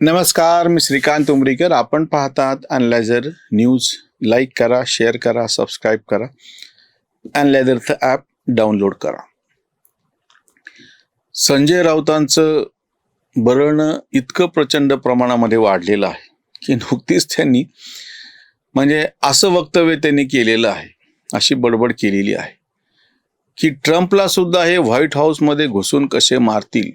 नमस्कार मी श्रीकांत उमरीकर. आपण पाहतात अनलायझर न्यूज लाईक करा शेअर करा सबस्क्राईब करा. अनलायझरचं ॲप डाउनलोड करा. संजय राऊतांचं बरण इतकं प्रचंड प्रमाणामध्ये वाढलेलं आहे की नुकतीच त्यांनी म्हणजे असं वक्तव्य त्यांनी केलेलं आहे अशी बडबड केलेली आहे की ट्रम्पला सुद्धा हे व्हाईट हाऊसमध्ये घुसून कसे मारतील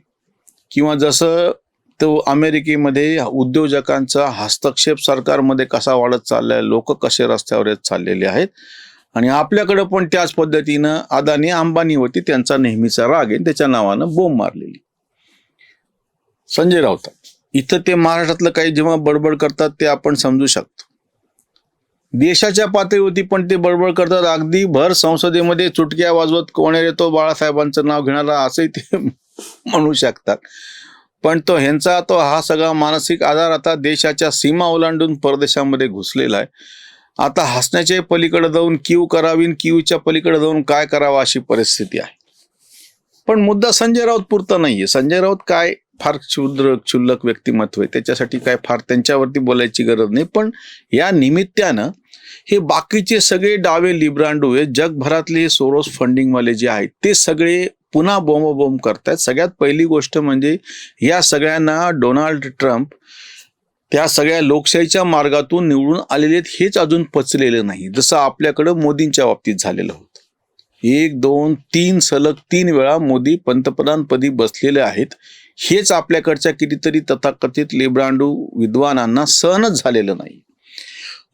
किंवा जसं तो अमेरिकेमध्ये उद्योजकांचा हस्तक्षेप सरकारमध्ये कसा वाढत चाललाय लोक कसे रस्त्यावर येत चाललेले आहेत आणि आपल्याकडं पण त्याच पद्धतीनं अदानी अंबानी होती त्यांचा नेहमीचा राग आहे त्याच्या नावानं बोंब मारलेली. संजय राऊत इथं ते महाराष्ट्रातलं काही जेव्हा बडबड करतात ते आपण समजू शकतो. देशाच्या पातळीवरती पण ते बडबड करतात. अगदी भर संसदेमध्ये चुटक्या वाजवत कोण येतो बाळासाहेबांचं नाव घेणारा असंही ते म्हणू शकतात. पण तो ह्यांचा तो हा सगळा मानसिक आधार आता देशाच्या सीमा ओलांडून परदेशामध्ये घुसलेला आहे. आता हसण्याच्या पलीकडे जाऊन क्यू करावी क्यूच्या पलीकडे जाऊन काय करावं अशी परिस्थिती आहे. पण मुद्दा संजय राऊत पुरता नाहीये. संजय राऊत काय फार क्षुद्र क्षुल्लक व्यक्तिमत्व आहे? त्याच्यासाठी काय फार त्यांच्यावरती बोलायची गरज नाही. पण या निमित्तानं हे बाकीचे सगळे डावे लिब्रांडो हे जगभरातले हे सोरोस फंडिंगवाले जे आहेत ते सगळे पुन्हा बोंब करतायत. सगळ्यात पहिली गोष्ट म्हणजे या सगळ्यांना डोनाल्ड ट्रम्प त्या सगळ्या लोकशाहीच्या मार्गातून निवडून आलेले आहेत हेच अजून पचलेलं नाही. जसं आपल्याकडं मोदींच्या बाबतीत झालेलं होतं. एक दोन तीन सलग तीन वेळा मोदी पंतप्रधानपदी बसलेले आहेत. हेच आपल्याकडच्या कितीतरी तथाकथित लिब्रांडू विद्वानांना सहनच झालेलं नाही.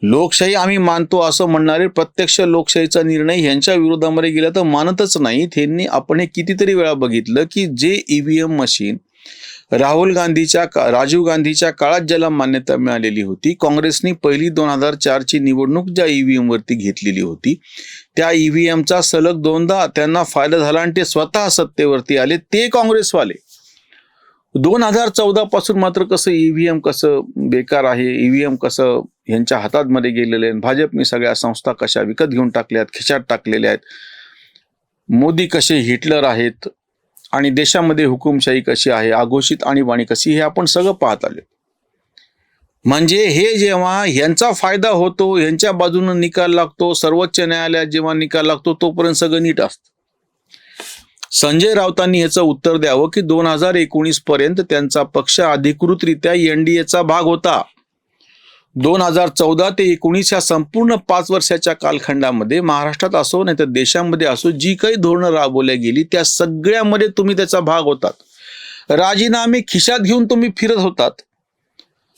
लोकशाही आम्ही मानतो असं म्हणणारे प्रत्यक्ष लोकशाहीचा निर्णय यांच्या विरोधामध्ये गेला तर मानतच नाहीत. यांनी आपण हे कितीतरी वेळा बघितलं की जे ईव्हीएम मशीन राहुल गांधीच्या का- राजीव गांधीच्या काळात ज्याला मान्यता मिळालेली होती काँग्रेसनी पहिली दोन हजार चारची निवडणूक ज्या ईव्हीएम वरती घेतलेली होती त्या ईव्हीएमचा सलग दोनदा त्यांना फायदा झाला आणि ते स्वतः सत्तेवरती आले ते काँग्रेसवाले. दोन हजार चौदा पासून मात्र कसं ईव्हीएम कसं बेकार आहे ईव्हीएम कसं यांच्या हातात मध्ये गेलेले आहेत भाजपने सगळ्या संस्था कशा विकत घेऊन टाकल्यात खिशात टाकलेल्या आहेत मोदी कसे हिटलर आहेत आणि देशामध्ये हुकुमशाही कशी आहे आघोषित आणीबाणी कशी हे आपण सगळं पाहत आलो म्हणजे हे जेव्हा यांचा फायदा होतो यांच्या बाजूनं निकाल लागतो सर्वोच्च न्यायालयात जेव्हा निकाल लागतो तोपर्यंत सगळं नीट असतं. संजय राऊतांनी याचं उत्तर द्यावं की दोन हजार एकोणीस पर्यंत त्यांचा पक्ष अधिकृतरित्या एनडीएचा भाग होता. दोन हजार चौदा ते एकोणीस या संपूर्ण पाच वर्षाच्या कालखंडामध्ये महाराष्ट्रात असो नाही तर देशामध्ये असो जी काही धोरणं राबवल्या गेली त्या सगळ्यामध्ये तुम्ही त्याचा भाग होतात. राजीनामे खिशात घेऊन तुम्ही फिरत होतात.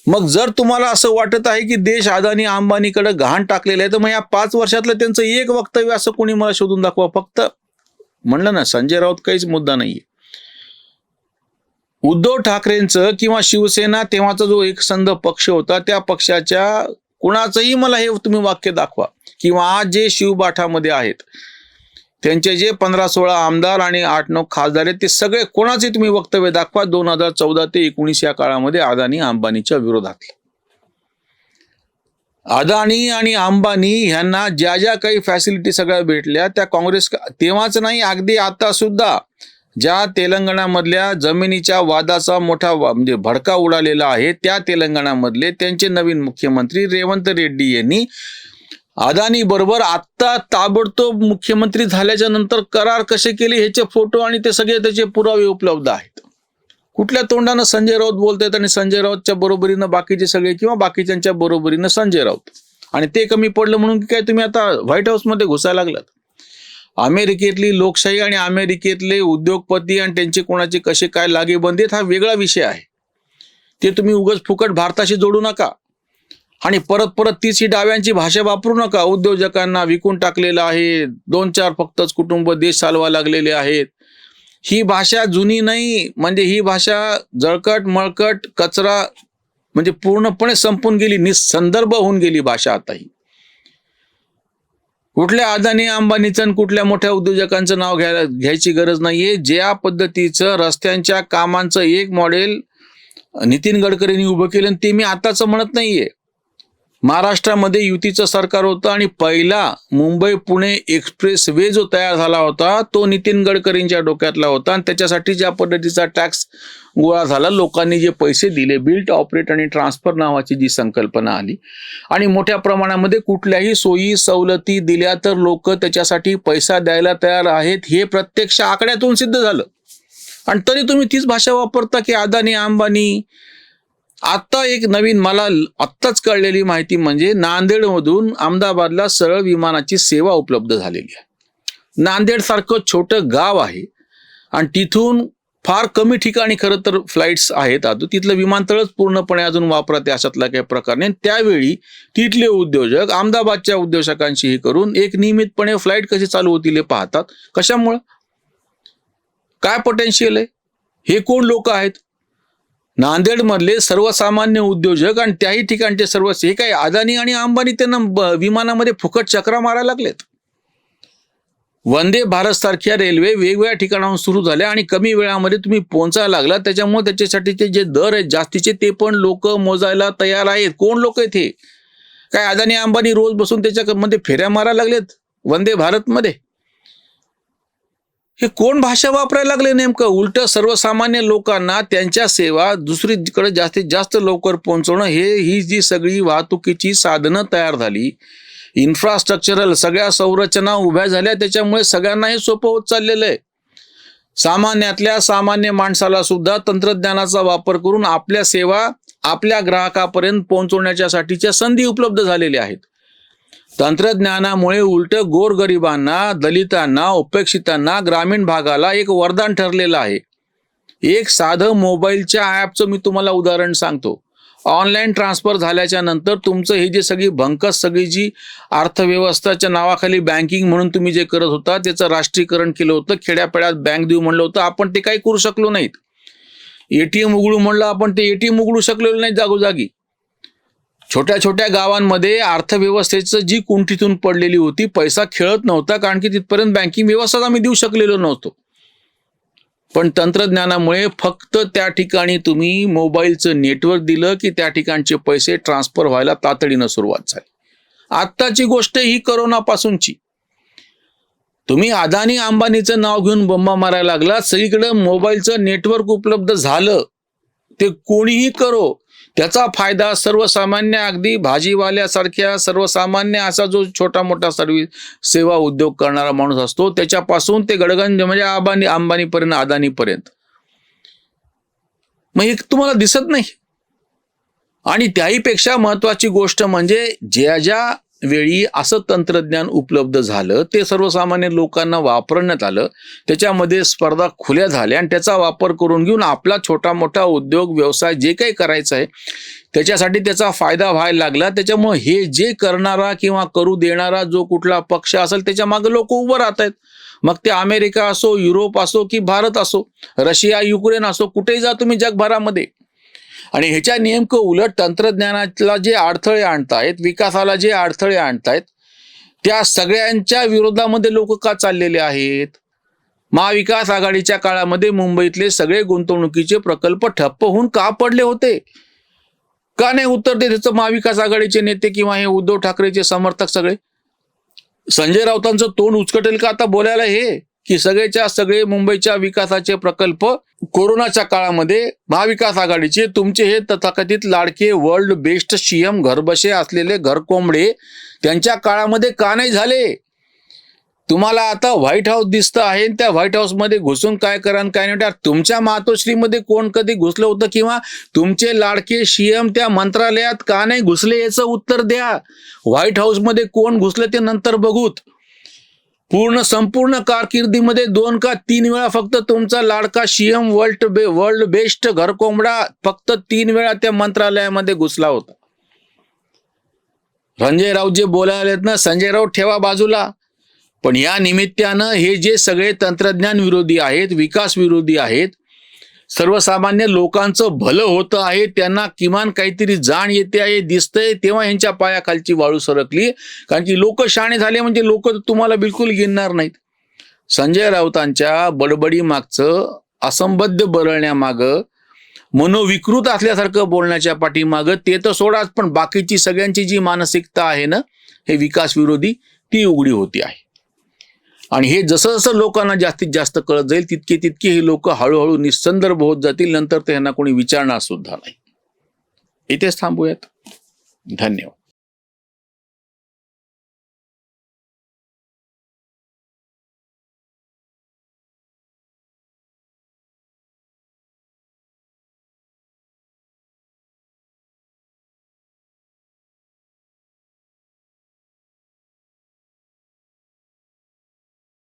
मग जर तुम्हाला असं वाटत आहे की देश अदानी अंबानीकडे घाण टाकलेलं आहे तर मग या पाच वर्षातलं त्यांचं एक वक्तव्य असं कोणी मला शोधून दाखवा फक्त. म्हणलं ना संजय राऊत काहीच मुद्दा नाहीये. उद्धव ठाकरेंचं किंवा शिवसेना तेव्हाचा जो एकसंध पक्ष होता त्या पक्षाच्या कुणाचंही मला हे तुम्ही वाक्य दाखवा. किंवा आज जे शिवबाठामध्ये आहेत त्यांचे जे पंधरा सोळा आमदार आणि आठ नऊ खासदार आहेत ते सगळे कोणाचे तुम्ही वक्तव्य दाखवा? दोन हजार चौदा ते एकोणीस या काळामध्ये अदानी अंबानीच्या विरोधात अदानी आणि अंबानी ह्यांना ज्या ज्या काही फॅसिलिटी सगळ्या भेटल्या त्या काँग्रेस तेव्हाच नाही अगदी आता सुद्धा. ज्या तेलंगणामधल्या जमिनीच्या वादाचा मोठा वा- म्हणजे भडका उडालेला आहे त्या तेलंगणामधले त्यांचे नवीन मुख्यमंत्री रेवंत रेड्डी यांनी अदानी बरोबर आत्ता ताबडतोब मुख्यमंत्री झाल्याच्यानंतर करार कसे केले ह्याचे फोटो आणि ते सगळे त्याचे पुरावे उपलब्ध आहे कुठल्या तोंडानं संजय राऊत बोलतायत आणि संजय राऊतच्या बरोबरीनं बाकीचे सगळे किंवा बाकीच्यांच्या बरोबरीनं संजय राऊत? आणि ते कमी पडलं म्हणून की काय तुम्ही आता व्हाईट हाऊसमध्ये घुसायला लागलात? अमेरिकेतली लोकशाही आणि अमेरिकेतले उद्योगपती आणि त्यांचे कोणाचे कसे काय लागेबंदी हा वेगळा विषय आहे. ते तुम्ही उगाच फुकट भारताशी जोडू नका. आणि परत परत तीच ही डाव्यांची भाषा वापरू नका. उद्योजकांना विकून टाकलेलं आहे. दोन चार फक्तच कुटुंब देश चालवा लागलेले आहेत. ही भाषा जुनी नाही म्हणजे ही भाषा जळकट मळकट कचरा म्हणजे पूर्णपणे संपून गेली निसंदर्भ होऊन गेली भाषा आता ही कुठल्या अदानी अंबानीचं आणि कुठल्या मोठ्या उद्योजकांचं नाव घ्यायला घ्यायची गरज नाहीये. ज्या पद्धतीचं रस्त्यांच्या कामांचं एक मॉडेल नितीन गडकरींनी उभं केलं आणि ते मी आताच म्हणत नाहीये. महाराष्ट्रामध्ये युतीचं सरकार होतं आणि पहिला मुंबई पुणे एक्सप्रेस वे जो तयार झाला होता तो नितीन गडकरींच्या डोक्यातला होता आणि त्याच्यासाठी ज्या पद्धतीचा टॅक्स गोळा झाला लोकांनी जे पैसे दिले बिल्ट ऑपरेट आणि ट्रान्सफर नावाची जी संकल्पना आली. आणि मोठ्या प्रमाणामध्ये कुठल्याही सोयी सवलती दिल्या तर लोक त्याच्यासाठी पैसा द्यायला तयार आहेत हे प्रत्यक्ष आकड्यातून सिद्ध झालं. आणि तरी तुम्ही तीच भाषा वापरता की अदानी अंबानी आत्ता एक नवीन मला आत्ताच कळलेली माहिती म्हणजे नांदेडमधून अहमदाबादला सरळ विमानाची सेवा उपलब्ध झालेली आहे. नांदेड सारखं छोटं गाव आहे आणि तिथून फार कमी ठिकाणी खरं तर फ्लाईट्स आहेत. अजून तिथलं विमानतळच पूर्णपणे अजून वापरात आहे अशातला काही प्रकार नाही. त्यावेळी तिथले उद्योजक अहमदाबादच्या उद्योजकांशी हे करून एक नियमितपणे फ्लाईट कशी चालू होतील हे पाहतात. कशामुळं? काय पोटेन्शियल आहे? हे कोण लोक आहेत? नांदेडमधले सर्वसामान्य उद्योजक आणि त्याही ठिकाणचे सर्व हे काय अदानी आणि अंबानी त्यांना ब- विमानामध्ये फुकट चक्रा मारायला लागलेत? वंदे भारत सारख्या रेल्वे वेगवेगळ्या ठिकाणाहून सुरू झाल्या आणि कमी वेळामध्ये तुम्ही पोहोचायला लागला. त्याच्यामुळे त्याच्यासाठीचे जे दर आहेत जास्तीचे ते पण लोक मोजायला तयार आहेत. कोण लोक आहेत हे? काय अदानी अंबानी रोज बसून त्याच्यामध्ये फेऱ्या मारायला लागलेत? वंदे भारतमध्ये? हे कोण भाषा वापरायला लागले नेमकं? उलट सर्वसामान्य लोकांना त्यांच्या सेवा दुसरीकडे जास्तीत जास्त लवकर पोहोचवणं हे ही जी सगळी वाहतुकीची साधनं तयार झाली इन्फ्रास्ट्रक्चरल सगळ्या संरचना उभ्या झाल्या त्याच्यामुळे सगळ्यांना हे सोपं होत चाललेलं आहे. सामान्यातल्या सामान्य माणसाला सुद्धा तंत्रज्ञानाचा वापर करून आपल्या सेवा आपल्या ग्राहकापर्यंत पोहोचवण्याच्यासाठीच्या संधी उपलब्ध झालेल्या आहेत. तंत्रज्ञानामुळे उलट गोरगरिबांना दलितांना उपेक्षितांना ग्रामीण भागाला एक वरदान ठरलेलं आहे. एक साधं मोबाईलच्या ॲपचं मी तुम्हाला उदाहरण सांगतो. ऑनलाईन ट्रान्सफर झाल्याच्यानंतर तुमचं हे जे सगळी भंकस सगळी जी अर्थव्यवस्थाच्या नावाखाली बँकिंग म्हणून तुम्ही जे करत होता त्याचं राष्ट्रीयकरण केलं होतं खेड्यापेड्यात बँक देऊ म्हणलं होतं आपण ते काही करू शकलो नाहीत. एटीएम उघडू म्हणलं आपण ते एटीएम उघडू शकलेलो नाही जागोजागी. छोट्या छोट्या गावांमध्ये अर्थव्यवस्थेचं जी कुंठीतून पडलेली होती पैसा खेळत नव्हता कारण की तिथपर्यंत बँकिंग व्यवस्थाच आम्ही देऊ शकलेलो नव्हतो. पण तंत्रज्ञानामुळे फक्त त्या ठिकाणी तुम्ही मोबाईलचं नेटवर्क दिलं की त्या ठिकाणचे पैसे ट्रान्सफर व्हायला तातडीनं सुरुवात झाली. आत्ताची गोष्ट ही करोनापासूनची. तुम्ही अदानी अंबानीचं नाव घेऊन बंबा मारायला लागला सगळीकडे मोबाईलचं नेटवर्क उपलब्ध झालं. ते कोणीही करो त्याचा फायदा सर्वसामान्य अगदी भाजीवाल्यासारख्या सर्वसामान्य असा जो छोटा मोठा सर्व्हिस सेवा उद्योग करणारा माणूस असतो त्याच्यापासून ते गडगंज म्हणजे अंबानी अंबानीपर्यंत अदानीपर्यंत. मग हे तुम्हाला दिसत नाही. आणि त्याहीपेक्षा महत्वाची गोष्ट म्हणजे ज्या ज्या वेळी असं तंत्रज्ञान उपलब्ध झालं ते सर्वसामान्य लोकांना वापरण्यात आलं त्याच्यामध्ये स्पर्धा खुल्या झाल्या आणि त्याचा वापर करून घेऊन आपला छोटा मोठा उद्योग व्यवसाय जे काही करायचं आहे त्याच्यासाठी त्याचा फायदा व्हायला लागला. त्याच्यामुळे हे जे करणारा किंवा करू देणारा जो कुठला पक्ष असेल त्याच्यामागे लोक उभं राहत आहेत. मग ते अमेरिका असो युरोप असो की भारत असो रशिया युक्रेन असो कुठेही जा तुम्ही जगभरामध्ये. आणि ह्याच्या नेमकं उलट तंत्रज्ञानाला जे अडथळे आणतायत विकासाला जे अडथळे आणतायत त्या सगळ्यांच्या विरोधामध्ये लोक का चाललेले आहेत? महाविकास आघाडीच्या काळामध्ये मुंबईतले सगळे गुंतवणुकीचे प्रकल्प ठप्प होऊन का पडले होते? का नाही उत्तर देत त्याचं महाविकास आघाडीचे नेते किंवा हे उद्धव ठाकरेचे समर्थक सगळे? संजय राऊतांचं तोंड उचकटेल का आता बोलायला हे? की सगळेच्या सगळे मुंबईच्या विकासाचे प्रकल्प कोरोनाच्या काळामध्ये महाविकास आघाडीचे तुमचे हे तथाकथित लाडके वर्ल्ड बेस्ट सीएम घरबसे असलेले घरकोंबडे त्यांच्या काळामध्ये का नाही झाले? तुम्हाला आता व्हाईट हाऊस दिसतं आहे त्या व्हाईट हाऊसमध्ये घुसून काय करा काय नाही? म्हणजे तुमच्या मातोश्रीमध्ये कोण कधी घुसलं होतं किंवा तुमचे लाडके सीएम त्या मंत्रालयात का नाही घुसले याचं उत्तर द्या. व्हाईट हाऊसमध्ये कोण घुसलं ते नंतर बघूत. पूर्ण संपूर्ण कारकिर्दीमध्ये दोन का तीन वेळा फक्त तुमचा लाडका सीएम वर्ल्ड बे वर्ल्ड बेस्ट घरकोंबडा फक्त तीन वेळा त्या मंत्रालयामध्ये घुसला होता. संजय राऊत जे बोलायला आहेत ना संजय राऊत ठेवा बाजूला. पण या निमित्तानं हे जे सगळे तंत्रज्ञान विरोधी आहेत विकास विरोधी आहेत सर्वसामान्य लोकांचं भलं होतं आहे त्यांना किमान काहीतरी जाण येते आहे दिसतंय तेव्हा यांच्या पायाखालची वाळू सरकली. कारण की लोक शाणे झाले म्हणजे लोक तुम्हाला बिलकुल गिनणार नाहीत. संजय राऊतांच्या बडबडी मागचं असंबद्ध बरळण्यामाग मनोविकृत असल्यासारखं बोलण्याच्या पाठीमागं ते तर सोडाच पण बाकीची सगळ्यांची जी मानसिकता आहे ना हे विकास विरोधी ती उघडी होती आहे. आणि हे जसं जसं लोकांना जास्तीत जास्त कळत जाईल तितके तितके हे लोक हळूहळू निसंदर्भ होत जातील. नंतर त्यांना कोणी विचारणार सुद्धा नाही. इथेच थांबूयात. धन्यवाद.